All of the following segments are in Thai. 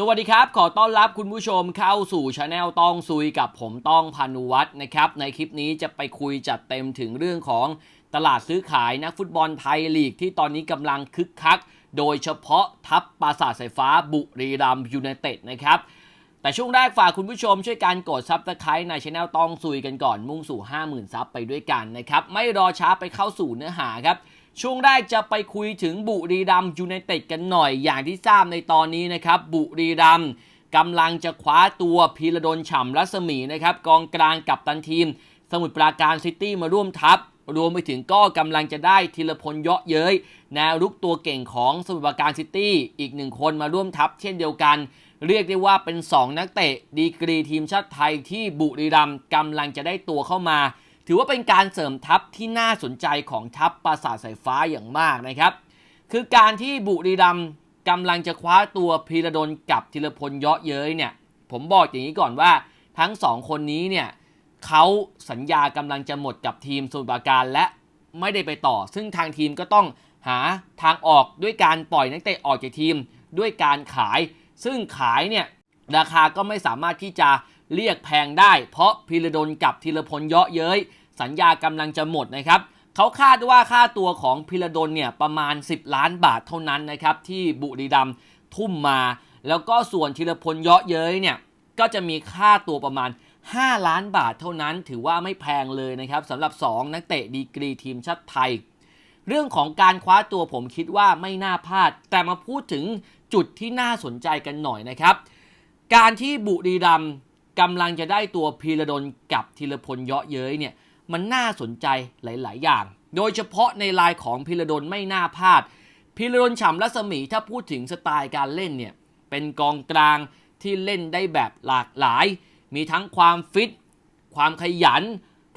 สวัสดีครับ ขอต้อนรับคุณผู้ชมเข้าสู่ช anel ต้องซุยกับผมต้องพานุวัฒน์นะครับ ในคลิปนี้จะไปคุยจัดเต็มถึงเรื่องของตลาดซื้อขายนักฟุตบอลไทยลีกที่ตอนนี้กำลังคึกคัก โดยเฉพาะทัพปราสาทสายฟ้าบุรีรัมย์ยูไนเต็ดนะครับแต่ช่วงแรกฝากคุณผู้ชมช่วยการกดซับสไครต์ในช anel ต้องซุยกันก่อนมุ่งสู่ 50,000ซับไปด้วยกันนะครับไม่รอช้าไปเข้าสู่เนื้อหาครับ ช่วงแรกจะไปคุยถึงบุรีรัมยูไนเต็ดกันหน่อย อย่างที่ทราบในตอนนี้นะครับ บุรีรัมกำลังจะคว้าตัวพีระดลฉ่ำรัศมีนะครับ กองกลางกับตันทีม สมุทรปราการซิตี้มาร่วมทัพ รวมไปถึงก็กำลังจะได้ธีรพลเยาะเย้ยแนวรุกตัวเก่งของสมุทรปราการซิตี้อีกหนึ่งคนมาร่วมทัพ เช่นเดียวกัน เรียกได้ว่าเป็น 2 นักเตะดีกรีทีมชาติไทยที่บุรีรัมย์กำลังจะได้ตัวเข้ามา ถือว่าเป็นการเสริมทัพที่น่าสนใจของทัพปราสาทสายฟ้าอย่างมากนะครับ คือการที่บุรีรัมกำลังจะคว้าตัวพีระดลกับธีรพลเยาะเย้ยเนี่ย ผมบอกอย่างนี้ก่อนว่าทั้งสองคนนี้เนี่ยเขาสัญญากำลังจะหมดกับทีมสมุทรปราการและไม่ได้ไปต่อ ซึ่งทางทีมก็ต้องหาทางออกด้วยการปล่อยนักเตะออกจากทีม ด้วยการขาย ซึ่งขายเนี่ยราคาก็ไม่สามารถที่จะ เรียกแพงได้ เพราะพีระดลกับธีรพลเยาะเย้ย สัญญากำลังจะหมดนะครับเขาคาดว่าค่าตัวของพิระดลเนี่ยประมาณ 10 ล้านบาทเท่านั้นนะครับที่บุรีรัมย์ทุ่มมา แล้วก็ส่วนธีรพลเยาะเย้ยเนี่ยก็จะมีค่าตัวประมาณ 5 ล้านบาทเท่านั้น ถือว่าไม่แพงเลยนะครับสำหรับ 2 นักเตะดีกรีทีมชาติไทยเรื่องของการคว้าตัวผมคิดว่าไม่น่าพลาด แต่มาพูดถึงจุดที่น่าสนใจกันหน่อยนะครับ การที่บุรีรัมย์ กำลังจะได้ตัวพีระดลกับธีรพลเยาะเย้ยเนี่ยมันน่าสนใจหลาย ๆ อย่าง โดยเฉพาะในลายของพิระดลไม่น่าพลาดพิระดลฉ่ำรัศมีถ้าพูดถึงสไตล์การเล่นเนี่ยเป็นกองกลางที่เล่นได้แบบหลากหลาย มีทั้งความฟิต ความขยัน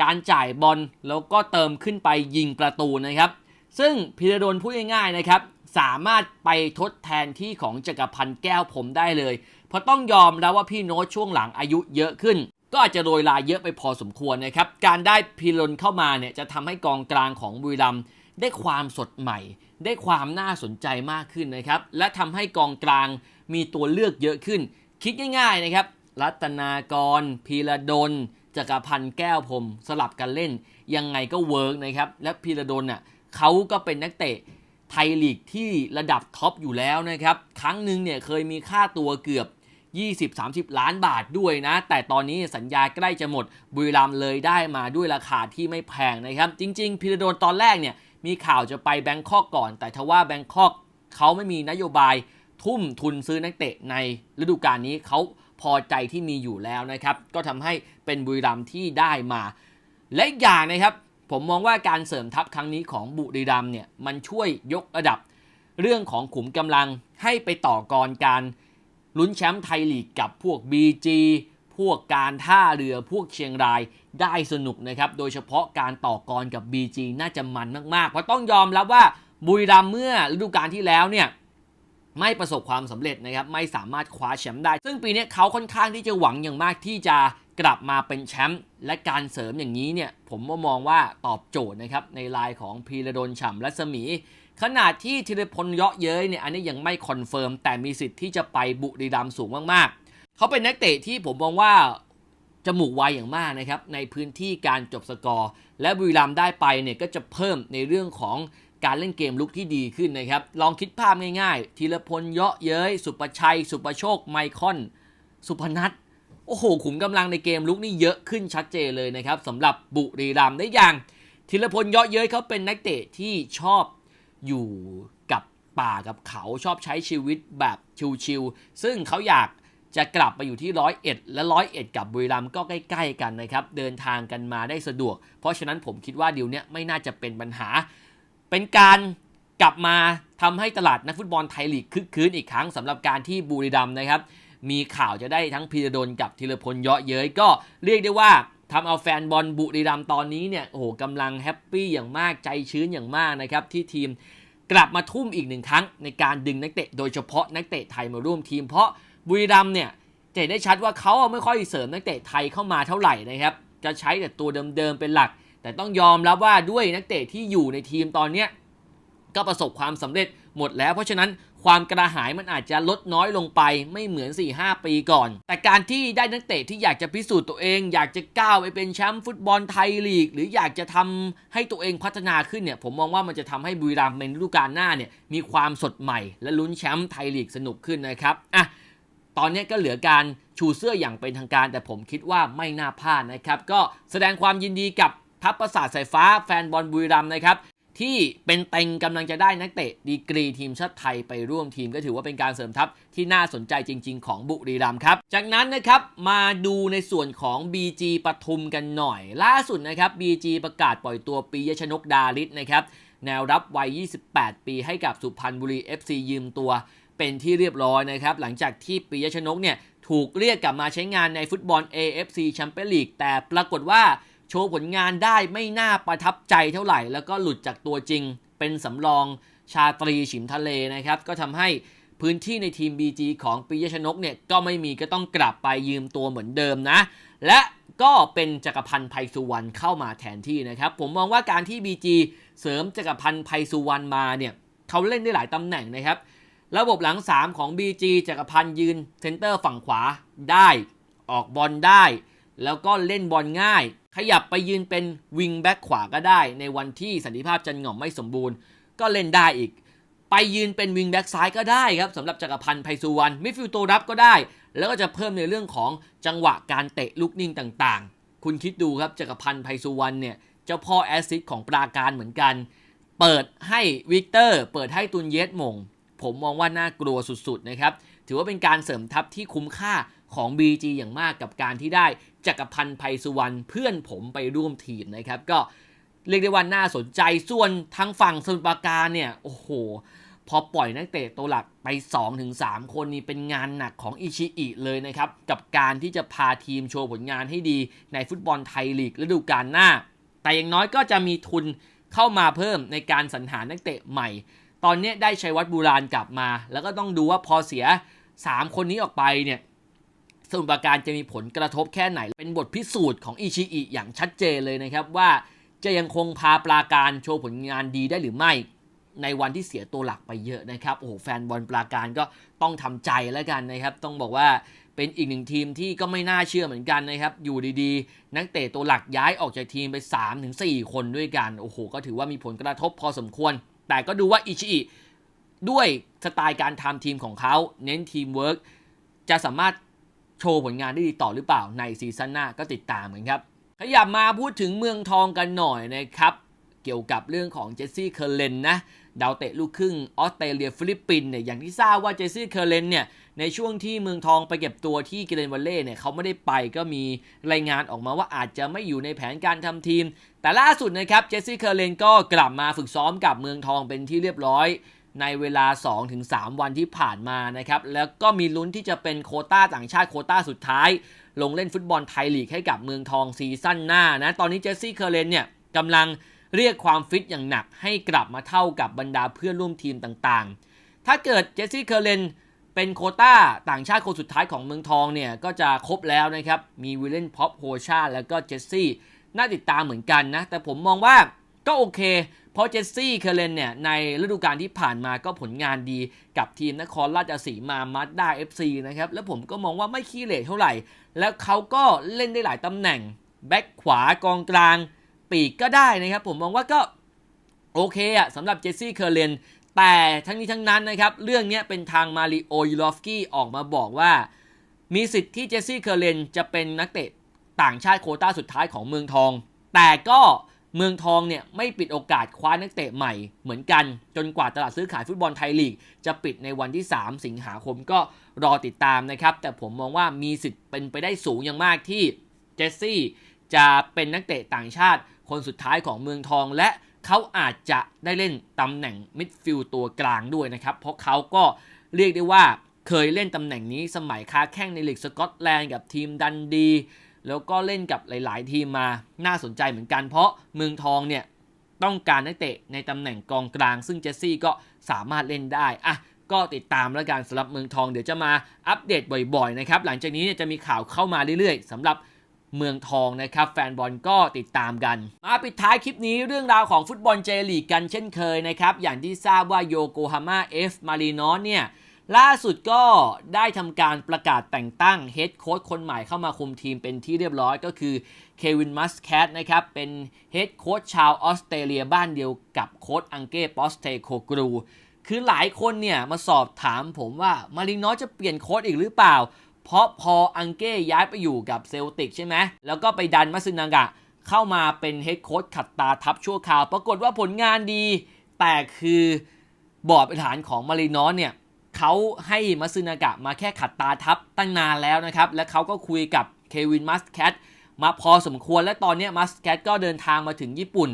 การจ่ายบอลแล้วก็เติมขึ้นไปยิงประตูนะครับ ซึ่งพิระดลพูดง่าย ๆ นะครับ สามารถไปทดแทนที่ของจักรพันธ์แก้วผมได้เลย เพราะต้องยอมแล้วว่าพี่โน้ตช่วงหลังอายุเยอะขึ้น ก็อาจจะโรยลายเยอะไปพอสมควรนะครับ การได้พิรนเข้ามาเนี่ยจะทำให้กองกลางของบุรีรัมย์ได้ความสดใหม่ ได้ความน่าสนใจมากขึ้นนะครับ และทำให้กองกลางมีตัวเลือกเยอะขึ้น คิดง่าย ๆนะครับ รัตนากร พีระดลจักรพันธ์แก้วผมสลับกันเล่น ยังไงก็เวิร์กนะครับ และพีระดลน่ะเขาก็เป็นนักเตะไทยลีกที่ระดับท็อปอยู่แล้วนะครับ ครั้งหนึ่งเนี่ยเคยมีค่าตัวเกือบ 20-30 ล้านบาทด้วยนะ แต่ตอนนี้สัญญาใกล้จะหมดบุรีรัมเลยได้มาด้วยราคาที่ไม่แพงนะครับ จริง ๆ พิรโดนตอนแรกเนี่ยมีข่าวจะไปแบงคอกก่อน แต่ทว่าแบงคอกเขาไม่มีนโยบายทุ่มทุนซื้อนักเตะในฤดูกาลนี้เขาพอใจที่มีอยู่แล้วนะครับ ก็ทำให้เป็นบุรีรัมที่ได้มา และอย่างนะครับ ผมมองว่าการเสริมทัพครั้งนี้ของบุรีรัมเนี่ยมันช่วยยกระดับ เรื่องของขุมกำลังให้ไปต่อกรการ ลุ้นแชมป์ไทยลีกกับพวก BG พวกการท่าเรือพวกเชียงรายได้สนุกนะครับ โดยเฉพาะการต่อกรกับ BG น่าจะมันมากๆ เพราะต้องยอมรับว่าบุรีรัมเมื่อฤดูกาลที่แล้วเนี่ยไม่ประสบความสำเร็จนะครับ ไม่สามารถคว้าแชมป์ได้ ซึ่งปีนี้เขาค่อนข้างที่จะหวังอย่างมากที่จะกลับมาเป็นแชมป์และการเสริมอย่างนี้เนี่ยผมมองว่าตอบโจทย์นะครับในลายของพีระดลฉ่ำรัศมี ขนาดที่ธีรพลเยาะเย้ยเนี่ยอันนี้ยังไม่คอนเฟิร์มแต่มีสิทธิ์ที่จะไปบุรีรัมย์สูงมากๆ เขาเป็นนักเตะที่ผมมองว่าจมูกไวอย่างมากนะครับในพื้นที่การจบสกอร์ และบุรีรัมย์ได้ไปเนี่ยก็จะเพิ่มในเรื่องของการเล่นเกมลุกที่ดีขึ้นนะครับ ลองคิดภาพง่ายๆธีรพลเยาะเย้ย สุประชัย สุประโชค ไมคอน สุพนัทโอ้โห ขุมกำลังในเกมลุกนี่เยอะขึ้นชัดเจนเลยนะครับสำหรับบุรีรัมย์ได้อย่างธีรพลเยาะเย้ยเขาเป็นนักเตะที่ชอบ อยู่กับป่ากับเขาชอบใช้ชีวิตแบบชิลๆซึ่งเขาอยากจะกลับไปอยู่ที่ร้อยเอ็ดและร้อยเอ็ดกับบุรีรัมย์ก็ใกล้ ๆ กันนะครับ เดินทางกันมาได้สะดวก เพราะฉะนั้นผมคิดว่าดีลเนี้ยไม่น่าจะเป็นปัญหา เป็นการกลับมาทำให้ตลาดนักฟุตบอลไทยลีกคึกคืนอีกครั้งสำหรับการที่บุรีรัมย์นะครับ มีข่าวจะได้ทั้งพีระดลกับธีรพลเยาะเย้ยก็เรียกได้ว่า ทำเอาแฟนบอลบุรีรัมตอนนี้เนี่ยโอ้โหกำลังแฮปปี้อย่างมากใจชื้นอย่างมากนะครับ ที่ทีมกลับมาทุ่มอีกหนึ่งครั้ง ในการดึงนักเตะโดยเฉพาะนักเตะไทยมาร่วมทีม เพราะบุรีรัมเนี่ยจะเห็นได้ชัดว่าเขาไม่ค่อยเสริมนักเตะไทยเข้ามาเท่าไหร่นะครับ จะใช้แต่ตัวเดิมๆเป็นหลัก แต่ต้องยอมรับว่าด้วยนักเตะที่อยู่ในทีมตอนเนี้ยก็ประสบความสำเร็จหมดแล้ว เพราะฉะนั้น ความกระหายมันอาจจะลดน้อยลงไปไม่เหมือน 4-5 ปีก่อน แต่การที่ได้นักเตะที่อยากจะพิสูจน์ตัวเอง อยากจะก้าวไปเป็นแชมป์ฟุตบอลไทยลีก หรืออยากจะทำให้ตัวเองพัฒนาขึ้นเนี่ยผมมองว่ามันจะทำให้บุรีรัมย์ในฤดูกาลหน้าเนี่ยมีความสดใหม่ และลุ้นแชมป์ไทยลีกสนุกขึ้นนะครับอะตอนนี้ก็เหลือการชูเสื้ออย่างเป็นทางการ แต่ผมคิดว่าไม่น่าพลาดนะครับ ก็แสดงความยินดีกับทัพประสาทสายฟ้าแฟนบอลบุรีรัมย์นะครับ ที่เป็นเต็งกำลังจะได้นักเตะดีกรีทีมชาติไทยไปร่วมทีมก็ถือว่าเป็นการเสริมทัพที่น่าสนใจจริง ๆ ของบุรีรัมย์ครับ จากนั้นนะครับมาดูในส่วนของ BG ปทุมกันหน่อย ล่าสุดนะครับ BG ประกาศปล่อยตัวปียชนกดาริสนะครับแนวรับวัย 28 ปีให้กับสุพรรณบุรี FC ยืมตัว เป็นที่เรียบร้อยนะครับหลังจากที่ปียชนกเนี่ยถูกเรียกกลับมาใช้งานในฟุตบอล AFC แชมเปี้ยนลีกแต่ปรากฏว่า โชว์ผลงานได้ไม่น่าประทับใจเท่าไหร่ แล้วก็หลุดจากตัวจริง เป็นสำรองชาตรีฉิมทะเลนะครับ ก็ทำให้พื้นที่ในทีม BG ของปิยชนกเนี่ยก็ไม่มีก็ต้องกลับไปยืมตัวเหมือนเดิมนะ และก็เป็นจักรพันธ์ไพสุวรรณเข้ามาแทนที่นะครับ ผมมองว่าการที่ BG เสริมจักรพันธ์ไพสุวรรณมาเนี่ยเขาเล่นได้หลายตำแหน่งนะครับ ระบบหลัง 3 ของ BG จักรพันธ์ยืนเซนเตอร์ฝั่งขวาได้ ออกบอลได้ แล้วก็เล่นบอลง่าย ขยับไปยืนเป็นวิงแบ็กขวาก็ได้ ในวันที่สันติภาพจันหง่อมไม่สมบูรณ์ ก็เล่นได้อีก ไปยืนเป็นวิงแบ็กซ้ายก็ได้ครับสำหรับจักรพันธ์ไพสุวรรณมิดฟิลด์ตัวรับก็ได้ แล้วก็จะเพิ่มในเรื่องของจังหวะการเตะลูกนิ่งต่างๆ คุณคิดดูครับจักรพันธ์ไพสุวรรณเนี่ยเจ้าพ่อแอสซิสต์ของปราการเหมือนกัน เปิดให้วิกเตอร์ เปิดให้ตุนเยสมง ผมมองว่าน่ากลัวสุดๆนะครับถือว่าเป็นการเสริมทัพที่คุ้มค่าของ BG อย่างมากกับการที่ได้ จักรพันธ์ไพสุวรรณเพื่อนผมไปร่วมทีมนะครับ ก็เรียกได้ว่าน่าสนใจส่วนทางฝั่งสมุทรปราการเนี่ยโอ้โห พอปล่อยนักเตะตัวหลักไป 2-3 คนนี้เป็นงานหนักของอิชิอิเลยนะครับ กับการที่จะพาทีมโชว์ผลงานให้ดีในฟุตบอลไทยลีกฤดูกาลหน้า แต่อย่างน้อยก็จะมีทุนเข้ามาเพิ่มในการสรรหานักเตะใหม่ ตอนนี้ได้ชัยวัฒน์บูรานกลับมา แล้วก็ต้องดูว่าพอเสีย 3 คนนี้ออกไปเนี่ย สมุทรปราการจะมีผลกระทบแค่ไหน เป็นบทพิสูจน์ของอิชิอิอย่างชัดเจนเลยนะครับว่าจะยังคงพาปราการโชว์ผลงานดีได้หรือไม่ ในวันที่เสียตัวหลักไปเยอะนะครับโอ้โหแฟนบอลปราการก็ต้องทำใจแล้วกันนะครับ ต้องบอกว่าเป็นอีกหนึ่งทีมที่ก็ไม่น่าเชื่อเหมือนกันนะครับอยู่ดีๆ นักเตะตัวหลักย้ายออกจากทีมไป 3-4 คนด้วยกันโอ้โหก็ถือว่ามีผลกระทบพอสมควร แต่ก็ดูว่าอิชิอิด้วยสไตล์การทำทีมของเขาเน้นทีมเวิร์กจะสามารถ โชว์ผลงานได้ดีต่อหรือเปล่าในซีซั่นหน้าก็ติดตามกันครับ ขยับมาพูดถึงเมืองทองกันหน่อยนะครับ เกี่ยวกับเรื่องของเจสซี่เคอร์เลนนะดาวเตะลูกครึ่งออสเตรเลียฟิลิปปินเนี่ยอย่างที่ทราบว่าเจสซี่เคอร์เลนเนี่ยในช่วงที่เมืองทองไปเก็บตัวที่กิเลนวัลเล่เนี่ยเขาไม่ได้ไปก็มีรายงานออกมาว่าอาจจะไม่อยู่ในแผนการทำทีม แต่ล่าสุดนะครับเจสซี่เคอร์เลนก็กลับมาฝึกซ้อมกับเมืองทองเป็นที่เรียบร้อย ในเวลา 2-3 วันที่ผ่านมานะครับแล้วก็มีลุ้นที่จะเป็นโคต้าต่างชาติโคต้าสุดท้าย ลงเล่นฟุตบอลไทยลีกให้กับเมืองทองซีซั่นหน้านะตอนนี้เจสซี่เคอร์เลนเนี่ยกำลังเรียกความฟิตอย่างหนักให้กลับมาเท่ากับบรรดาเพื่อนร่วมทีมต่างๆ ถ้าเกิดเจสซี่เคอร์เลนเป็นโคต้าต่างชาติคนสุดท้ายของเมืองทองเนี่ยก็จะครบแล้วนะครับมีวิลเลนพ็อปโฮชาแล้วก็เจสซี่น่าติดตามเหมือนกันนะแต่ผมมองว่า ก็โอเค เพราะเจสซี่เคเลนเนี่ย ในฤดูกาลที่ผ่านมาก็ผลงานดีกับทีมนครราชสีมามาด้า FC นะครับ แล้วผมก็มองว่าไม่ขี้เหร่เท่าไหร่ แล้วเขาก็เล่นได้หลายตำแหน่ง แบ็คขวากองกลาง ปีกก็ได้นะครับ ผมมองว่าก็โอเคอะสำหรับเจสซี่เคเลนแต่ทั้งนี้ทั้งนั้นนะครับ เรื่องนี้เป็นทางมาริโอยูลอฟกี้ออกมาบอกว่า มีสิทธิ์ที่เจสซี่เคเลนจะเป็นนักเตะต่างชาติโคต้าสุดท้ายของเมืองทอง แต่ก็ เมืองทองเนี่ยไม่ปิดโอกาสคว้านักเตะใหม่เหมือนกัน จนกว่าตลาดซื้อขายฟุตบอลไทยลีก จะปิดในวันที่ 3 สิงหาคมก็รอติดตามนะครับ แต่ผมมองว่ามีสิทธิ์เป็นไปได้สูงอย่างมากที่เจสซี่จะเป็นนักเตะต่างชาติคนสุดท้ายของเมืองทองและเขาอาจจะได้เล่นตำแหน่งมิดฟิลด์ตัวกลางด้วยนะครับ เพราะเขาก็เรียกได้ว่าเคยเล่นตำแหน่งนี้สมัยค้าแข้งในลีกสกอตแลนด์กับทีมดันดี แล้วก็เล่นกับหลาย ๆ ทีมมาน่าสนใจเหมือนกัน เพราะเมืองทองเนี่ยต้องการนักเตะในตำแหน่งกองกลาง ซึ่งเจสซี่ก็สามารถเล่นได้อะก็ติดตามแล้วกันสำหรับเมืองทองเดี๋ยวจะมาอัปเดตบ่อย ๆ นะครับ หลังจากนี้เนี่ยจะมีข่าวเข้ามาเรื่อย ๆสำหรับเมืองทองนะครับ แฟนบอลก็ติดตามกัน มาปิดท้ายคลิปนี้เรื่องราวของฟุตบอลเจลีกกันเช่นเคยนะครับ อย่างที่ทราบว่าโยโกฮาม่าเอฟมารีนอสเนี่ย ล่าสุดก็ได้ทำการประกาศแต่งตั้งเฮดโค้ชคนใหม่เข้ามาคุมทีมเป็นที่เรียบร้อยก็คือเควินมัสแคทนะครับเป็นเฮดโค้ชชาวออสเตรเลียบ้านเดียวกับโค้ชอังเก้ปอสเตโคกรูคือหลายคนเนี่ยมาสอบถามผมว่ามารินอจะเปลี่ยนโค้ชอีกหรือเปล่า เพราะพออังเก้ย้ายไปอยู่กับเซลติกใช่ไหมแล้วก็ไปดันมัซึนางะเข้ามาเป็นเฮดโค้ชขัดตาทับชั่วคราว ปรากฏว่าผลงานดี แต่คือบอร์ดบริหารของมารินอสเนี่ย เขาให้มัซึนากะมาแค่ขัดตาทับตั้งนานแล้วนะครับ และเขาก็คุยกับเควินมัสแคทมาพอสมควรและตอนนี้มัสแคทก็เดินทางมาถึงญี่ปุ่น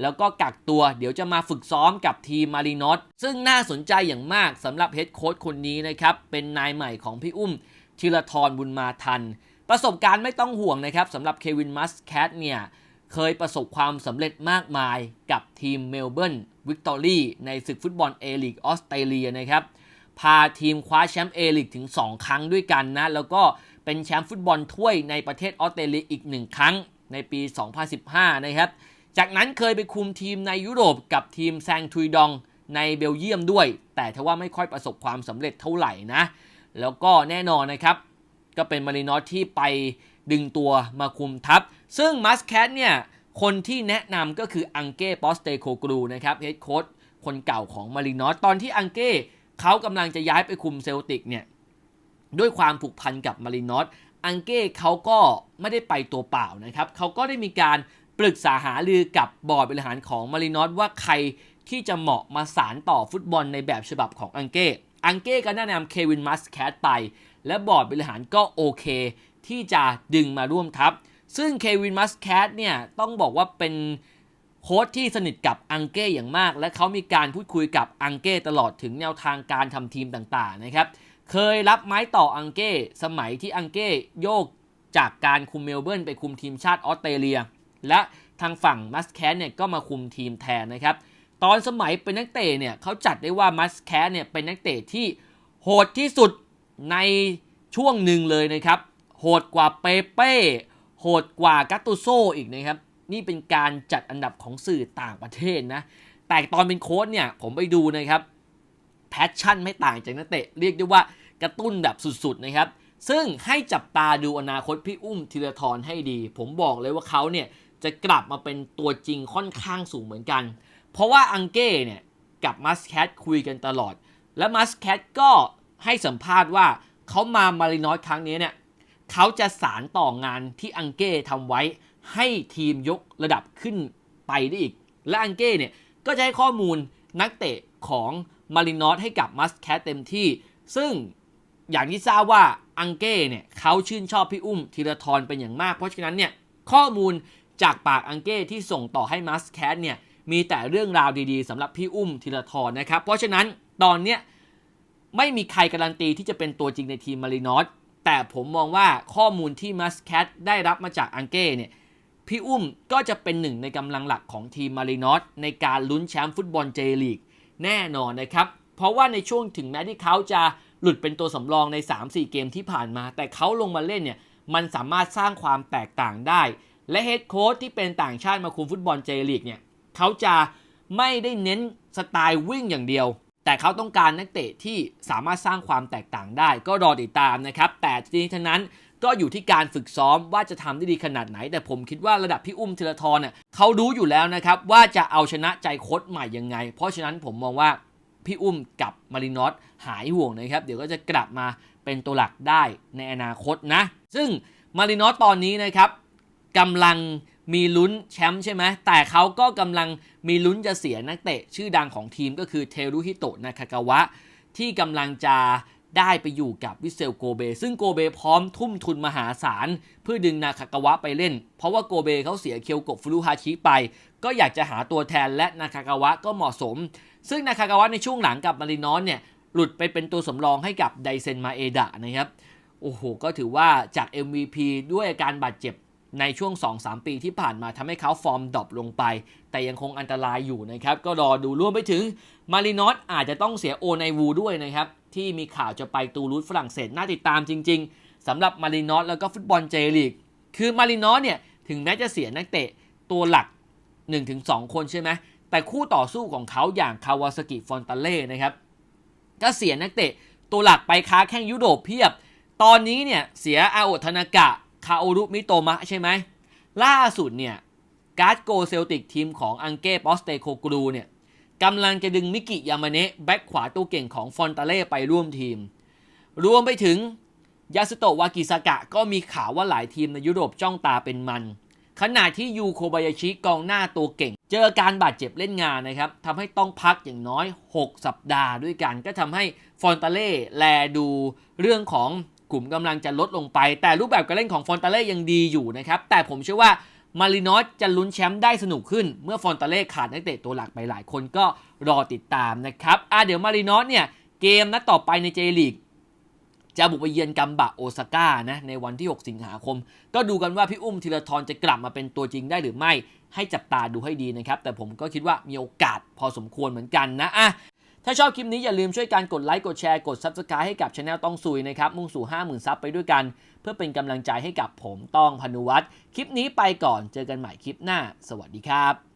แล้วก็กักตัวเดี๋ยวจะมาฝึกซ้อมกับทีมมารีนอสซึ่งน่าสนใจอย่างมากสำหรับเฮดโค้ชคนนี้นะครับ เป็นนายใหม่ของพี่อุ้มธีรทรบุญมาทัน ประสบการณ์ไม่ต้องห่วงนะครับสำหรับเควินมัสแคทเนี่ยเคยประสบความสำเร็จมากมายกับทีมเมลเบิร์นวิกตอรี่ในศึกฟุตบอลเอลีกออสเตรเลียนะครับ พาทีมคว้าแชมป์เอลีกถึง 2 ครั้งด้วยกันนะ แล้วก็เป็นแชมป์ฟุตบอลถ้วยในประเทศออสเตรเลียอีก 1 ครั้งในปี 2015 นะครับ จากนั้นเคยไปคุมทีมในยุโรปกับทีมแซงทุยดองในเบลเยียมด้วย แต่ทว่าไม่ค่อยประสบความสำเร็จเท่าไหร่นะ แล้วก็แน่นอนนะครับ ก็เป็นมารินอสที่ไปดึงตัวมาคุมทัพ ซึ่งมัสแคทเนี่ยคนที่แนะนำก็คืออังเก้ปอสเตโคกรูนะครับเฮดโค้ชคนเก่าของมารินอสตอนที่อังเก้ เขากำลังจะย้ายไปคุมเซลติกเนี่ยด้วยความผูกพันกับมารินอสอังเก้เขาก็ไม่ได้ไปตัวเปล่านะครับ เขาก็ได้มีการปรึกษาหารือกับบอร์ดบริหารของมารินอสว่าใครที่จะเหมาะมาสารต่อฟุตบอลในแบบฉบับของอังเก้ อังเก้ก็แนะนำเควินมัสแคทไป และบอร์ดบริหารก็โอเค ที่จะดึงมาร่วมทัพ ซึ่งเควินมัสแคทเนี่ยต้องบอกว่าเป็น โค้ชที่สนิทกับอังเก้อย่างมาก และเขามีการพูดคุยกับอังเก้ตลอดถึงแนวทางการทำทีมต่างๆนะครับ เคยรับไม้ต่ออังเก้สมัยที่อังเก้โยกจากการคุมเมลเบิร์นไปคุมทีมชาติออสเตรเลีย และทางฝั่งมัสแคทเนี่ยก็มาคุมทีมแทนนะครับ ตอนสมัยเป็นนักเตะเนี่ยเขาจัดได้ว่ามัสแคทเนี่ยเป็นนักเตะที่โหดที่สุดในช่วงหนึ่งเลยนะครับ โหดกว่าเปเป้ โหดกว่ากาตูโซอีกนะครับ นี่เป็นการจัดอันดับของสื่อต่างประเทศนะ แต่ตอนเป็นโค้ชเนี่ย ผมไปดูนะครับ แพชชั่นไม่ต่างจากนักเตะ เรียกได้ว่ากระตุ้นแบบสุดๆนะครับ ซึ่งให้จับตาดูอนาคตพี่อุ้มธีรทรให้ดี ผมบอกเลยว่าเขาเนี่ยจะกลับมาเป็นตัวจริงค่อนข้างสูงเหมือนกัน เพราะว่าอังเก้เนี่ยกับมัสแคทคุยกันตลอด และมัสแคทก็ให้สัมภาษณ์ว่าเขามามารินอสครั้งนี้เนี่ยเขาจะสารต่องานที่อังเก้ทำไว้ ให้ทีมยกระดับขึ้นไปได้อีก และอังเก้เนี่ยก็จะให้ข้อมูลนักเตะของมารินอสให้กับมัสแคทเต็มที่ ซึ่งอย่างที่ทราบว่าอังเก้เนี่ยเขาชื่นชอบพี่อุ้มธีรทรเป็นอย่างมาก เพราะฉะนั้นเนี่ยข้อมูลจากปากอังเก้ที่ส่งต่อให้มัสแคทเนี่ยมีแต่เรื่องราวดีๆสำหรับพี่อุ้มธีรทรนะครับ เพราะฉะนั้นตอนเนี้ยไม่มีใครการันตีที่จะเป็นตัวจริงในทีมมารินอสแต่ผมมองว่าข้อมูลที่มัสแคทได้รับมาจากอังเก้เนี่ย พี่อุ้มก็จะเป็นหนึ่งในกำลังหลักของทีมมารินอสในการลุ้นแชมป์ฟุตบอลเจลีกแน่นอนนะครับ เพราะว่าในช่วงถึงแม้ที่เขาจะหลุดเป็นตัวสำรองใน 3-4 เกมที่ผ่านมา แต่เขาลงมาเล่นเนี่ยมันสามารถสร้างความแตกต่างได้ และเฮดโค้ชที่เป็นต่างชาติมาคุมฟุตบอลเจลีกเนี่ยเขาจะไม่ได้เน้นสไตล์วิ่งอย่างเดียว แต่เขาต้องการนักเตะที่สามารถสร้างความแตกต่างได้ ก็รอติดตามนะครับ แต่ทีนี้ทั้งนั้น ก็อยู่ที่การฝึกซ้อมว่าจะทำได้ดีขนาดไหน แต่ผมคิดว่าระดับพี่อุ้มธีรทรเนี่ยเขารู้อยู่แล้วนะครับว่าจะเอาชนะใจโค้ชใหม่ยังไง เพราะฉะนั้นผมมองว่าพี่อุ้มกับมารินอสหายห่วงนะครับ เดี๋ยวก็จะกลับมาเป็นตัวหลักได้ในอนาคตนะ ซึ่งมารินอสตอนนี้นะครับกำลังมีลุ้นแชมป์ใช่ไหม แต่เขาก็กำลังมีลุ้นจะเสียนักเตะ ชื่อดังของทีมก็คือเทรุฮิโตะ นาคากาวะ ที่กำลังจะ ได้ไปอยู่กับวิเซลโกเบ ซึ่งโกเบพร้อมทุ่มทุนมหาศาล เพื่อดึงนาคากาวะไปเล่น เพราะว่าโกเบเขาเสียเคียวโกะฟุรุฮาชิไป ก็อยากจะหาตัวแทนและนาคากาวะก็เหมาะสม ซึ่งนาคากาวะในช่วงหลังกับมารินอสเนี่ยหลุดไปเป็นตัวสำรองให้กับไดเซนมาเอดะนะครับ โอ้โห ก็ถือว่าจาก MVP ด้วยอาการบาดเจ็บ ในช่วง 2-3 ปีที่ผ่านมาทำให้เขาฟอร์มดรอปลงไป แต่ยังคงอันตรายอยู่นะครับ ก็รอดูร่วมไปถึงมารินอสอาจจะต้องเสียโอไนวูด้วยนะครับ ที่มีข่าวจะไปตูรูสฝรั่งเศสน่าติดตามจริง ๆสำหรับมารินอสแล้วก็ฟุตบอลเจลีกคือมารินอสเนี่ยถึงแม้จะเสียนักเตะตัวหลัก 1-2 คนใช่ไหมแต่คู่ต่อสู้ของเขาอย่างคาวาสกิฟอนตาเล่นะครับก็เสียนักเตะตัวหลักไปค้าแข้งยุโรปเพียบ ตอนนี้เนี่ยเสียอาโอทนากะ คาโอรุมิโตมะใช่ไหม ล่าสุดเนี่ย การ์ดโกเซลติกทีมของอังเก้ปอสเตโคกรูเนี่ยกำลังจะดึงมิกิยามาเนะแบ็คขวาตัวเก่งของฟอนตาเล่ไปร่วมทีม รวมไปถึงยาสโตะวากิสากะก็มีข่าวว่าหลายทีมในยุโรปจ้องตาเป็นมัน ขณะที่ยูโคบายาชิกองหน้าตัวเก่ง เจอการบาดเจ็บเล่นงานนะครับทำให้ต้องพักอย่างน้อย 6 สัปดาห์ด้วยกัน ก็ทำให้ฟอนตาเล่แลดูเรื่องของ กลุ่มกำลังจะลดลงไป แต่รูปแบบการเล่นของฟอนตาเล่ยังดีอยู่นะครับ แต่ผมเชื่อว่ามารินอสจะลุ้นแชมป์ได้สนุกขึ้น เมื่อฟอนตาเล่ขาดนักเตะตัวหลักไปหลายคนก็รอติดตามนะครับอะเดี๋ยวมารินอสเนี่ยเกมนัดต่อไปในเจลีกจะบุกไปเยือนกัมบะโอซาก้านะในวันที่ 6 สิงหาคม ก็ดูกันว่าพี่อุ้มธีรทรจะกลับมาเป็นตัวจริงได้หรือไม่ ให้จับตาดูให้ดีนะครับ แต่ผมก็คิดว่ามีโอกาสพอสมควรเหมือนกันนะอะ ถ้าชอบคลิปนี้อย่าลืมช่วยการกดไลค์กดแชร์กด Subscribe ให้กับช anel ต้องซุยนะครับมุ่งสู่ 50,000 ซับไปด้วยกัน เพื่อเป็นกำลังใจให้กับผมต้องพนุวัฒน์คลิปนี้ไปก่อนเจอกันใหม่คลิปหน้า สวัสดีครับ